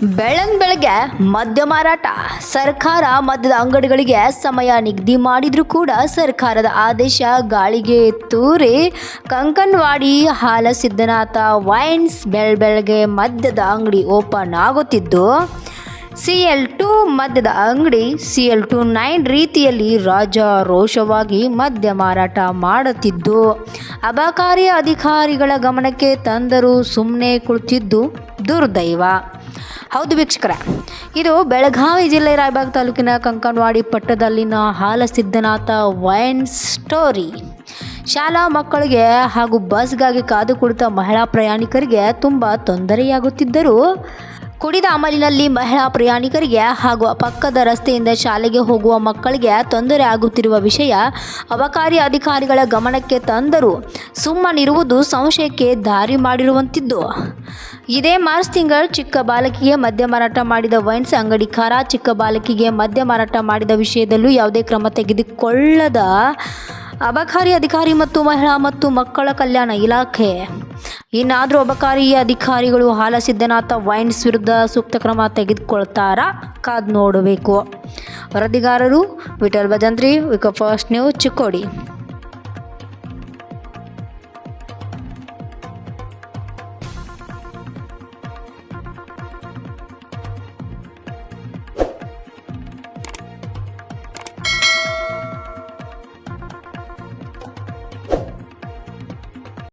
ಬೆಳನ್ ಬೆಳಗ್ಗೆ ಮದ್ಯ ಮಾರಾಟ. ಸರ್ಕಾರ ಮದ್ಯದ ಅಂಗಡಿಗಳಿಗೆ ಸಮಯ ನಿಗದಿ ಮಾಡಿದ್ರೂ ಕೂಡ ಸರ್ಕಾರದ ಆದೇಶ ಗಾಳಿಗೆ ತೂರಿ. ಕಂಕನ್ವಾಡಿ ಹಾಲ ಸಿದ್ದನಾಥ ವೈನ್ಸ್ ಬೆಳ ಬೆಳಗ್ಗೆ ಮದ್ಯದ ಅಂಗಡಿ ಓಪನ್ ಆಗುತ್ತಿದ್ದು ಸಿ ಎಲ್ ಟು ಮದ್ಯದ ಅಂಗಡಿ ಸಿ ಎಲ್ ಟು ನೈನ್ ರೀತಿಯಲ್ಲಿ ರಾಜಾರೋಷವಾಗಿ ಮದ್ಯ ಮಾರಾಟ ಮಾಡುತ್ತಿದ್ದು, ಅಬಕಾರಿ ಅಧಿಕಾರಿಗಳ ಗಮನಕ್ಕೆ ತಂದರೂ ಸುಮ್ಮನೆ ಕುಳಿತಿದ್ದು ದುರ್ದೈವ. ಹೌದು ವೀಕ್ಷಕರ, ಇದು ಬೆಳಗಾವಿ ಜಿಲ್ಲೆ ರಾಯಬಾಗ್ ತಾಲೂಕಿನ ಕಂಕನವಾಡಿ ಪಟ್ಟದಲ್ಲಿನ ಹಾಲಸಿದ್ಧನಾಥ ವೈನ್ ಸ್ಟೋರಿ. ಶಾಲಾ ಮಕ್ಕಳಿಗೆ ಹಾಗೂ ಬಸ್ಗಾಗಿ ಕಾದು ಕುಳಿತ ಮಹಿಳಾ ಪ್ರಯಾಣಿಕರಿಗೆ ತುಂಬ ತೊಂದರೆಯಾಗುತ್ತಿದ್ದರೂ ಕುಡಿದ ಅಮಲಿನಲ್ಲಿ ಮಹಿಳಾ ಪ್ರಯಾಣಿಕರಿಗೆ ಹಾಗೂ ಪಕ್ಕದ ರಸ್ತೆಯಿಂದ ಶಾಲೆಗೆ ಹೋಗುವ ಮಕ್ಕಳಿಗೆ ತೊಂದರೆ ಆಗುತ್ತಿರುವ ವಿಷಯ ಅಬಕಾರಿ ಅಧಿಕಾರಿಗಳ ಗಮನಕ್ಕೆ ತಂದರೂ ಸುಮ್ಮನಿರುವುದು ಸಂಶಯಕ್ಕೆ ದಾರಿ ಮಾಡಿರುವಂತಿದ್ದು. ಇದೇ ಮಾರ್ಚ್ ತಿಂಗಳು ಚಿಕ್ಕ ಬಾಲಕಿಗೆ ಮದ್ಯ ಮಾರಾಟ ಮಾಡಿದ ವೈನ್ಸ್ ಅಂಗಡಿಕಾರ ಚಿಕ್ಕ ಬಾಲಕಿಗೆ ಮದ್ಯ ಮಾರಾಟ ಮಾಡಿದ ವಿಷಯದಲ್ಲೂ ಯಾವುದೇ ಕ್ರಮ ತೆಗೆದುಕೊಳ್ಳದ ಅಬಕಾರಿ ಅಧಿಕಾರಿ ಮತ್ತು ಮಹಿಳಾ ಮತ್ತು ಮಕ್ಕಳ ಕಲ್ಯಾಣ ಇಲಾಖೆ. ಇನ್ನಾದರೂ ಅಬಕಾರಿ ಅಧಿಕಾರಿಗಳು ಹಾಲ ಸಿದ್ದನಾಥ ವೈನ್ಸ್ ವಿರುದ್ಧ ಸೂಕ್ತ ಕ್ರಮ ತೆಗೆದುಕೊಳ್ತಾರಾ? ಕಾದು ನೋಡಬೇಕು. ವರದಿಗಾರರು ವಿಠಲ್ ಭಜಂತ್ರಿ, ವಿಕ ಫಸ್ಟ್ ನ್ಯೂಸ್ ಚಿಕ್ಕೋಡಿ.